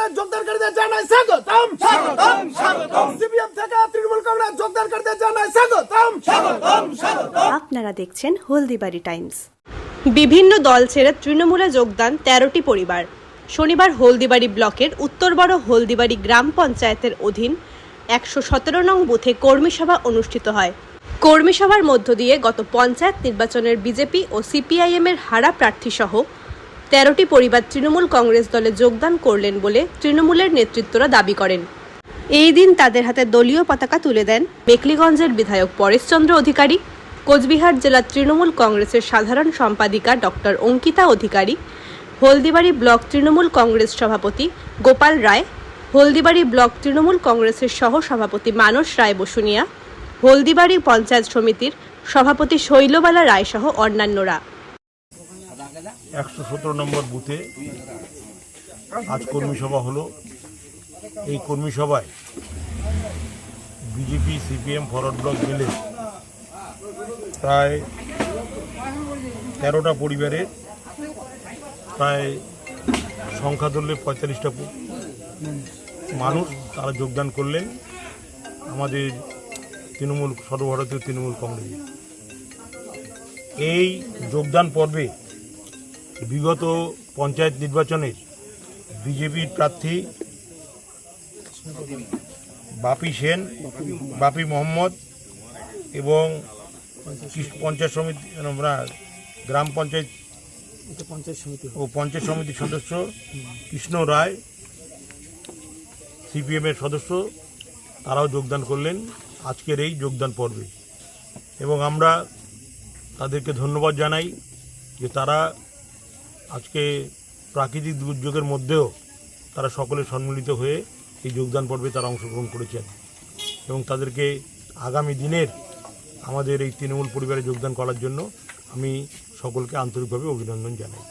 কংগ্রেস যোগদানকারীদের জানাই স্বাগতম। স্বাগতম স্বাগতম সিপিএম থেকে তৃণমূল কংগ্রেস যোগদানকারীদের জানাই স্বাগতম। স্বাগতম স্বাগতম। আপনারা দেখছেন হলদিবাড়ি টাইমস। বিভিন্ন দল ছেড়ে তৃণমূলে যোগদান তেরোটি পরিবার। শনিবার হলদিবাড়ি ব্লকের উত্তর বড় হলদিবাড়ি গ্রাম পঞ্চায়েতের অধীন একশো সতেরো নং বুথে কর্মী সভা অনুষ্ঠিত হয়। কর্মী সভার মধ্য দিয়ে গত পঞ্চায়েত নির্বাচনের বিজেপি ও সিপিআইএম এর হারা প্রার্থী সহ তেরোটি পরিবার তৃণমূল কংগ্রেস দলে যোগদান করলেন বলে তৃণমূলের নেতৃত্বরা দাবি করেন। এই দিন তাদের হাতে দলীয় পতাকা তুলে দেন মেকলিগঞ্জের বিধায়ক পরেশচন্দ্র অধিকারী, কোচবিহার জেলা তৃণমূল কংগ্রেসের সাধারণ সম্পাদিকা ডক্টর অঙ্কিতা অধিকারী, হলদিবাড়ি ব্লক তৃণমূল কংগ্রেস সভাপতি গোপাল রায়, হলদিবাড়ি ব্লক তৃণমূল কংগ্রেসের সহ সভাপতি মানস রায় বসুনিয়া, হলদিবাড়ি পঞ্চায়েত সমিতির সভাপতি শৈলবালা রায় সহ অন্যান্যরা। একশো সতেরো নম্বর বুথে আজ কর্মী সভা হলো। এই কর্মী সভায় বিজেপি, সিপিএম, ফরওয়ার্ড ব্লক মিলে প্রায় তেরোটা পরিবারের প্রায় সংখ্যা ধরলে পঁয়তাল্লিশটা মানুষ তারা যোগদান করলেন আমাদের তৃণমূল, সর্বভারতীয় তৃণমূল কংগ্রেসে। এই যোগদান পর্বে বিগত পঞ্চায়েত নির্বাচনে বিজেপির প্রার্থী বাপি সেন, বাপি মোহাম্মদ এবং পঞ্চায়েত সমিতি, আমরা গ্রাম পঞ্চায়েত ও পঞ্চায়েত সমিতির সদস্য কৃষ্ণ রায় সিপিএমের সদস্য, তারাও যোগদান করলেন আজকের এই যোগদান পর্বে। এবং আমরা তাদেরকে ধন্যবাদ জানাই যে তারা আজকে প্রাকৃতিক দুর্যোগের মধ্যেও তারা সকলে সম্মিলিত হয়ে এই যোগদান পর্বে তারা অংশগ্রহণ করেছেন এবং তাদেরকে আগামী দিনের আমাদের এই তৃণমূল পরিবারে যোগদান করার জন্য আমি সকলকে আন্তরিকভাবে অভিনন্দন জানাই।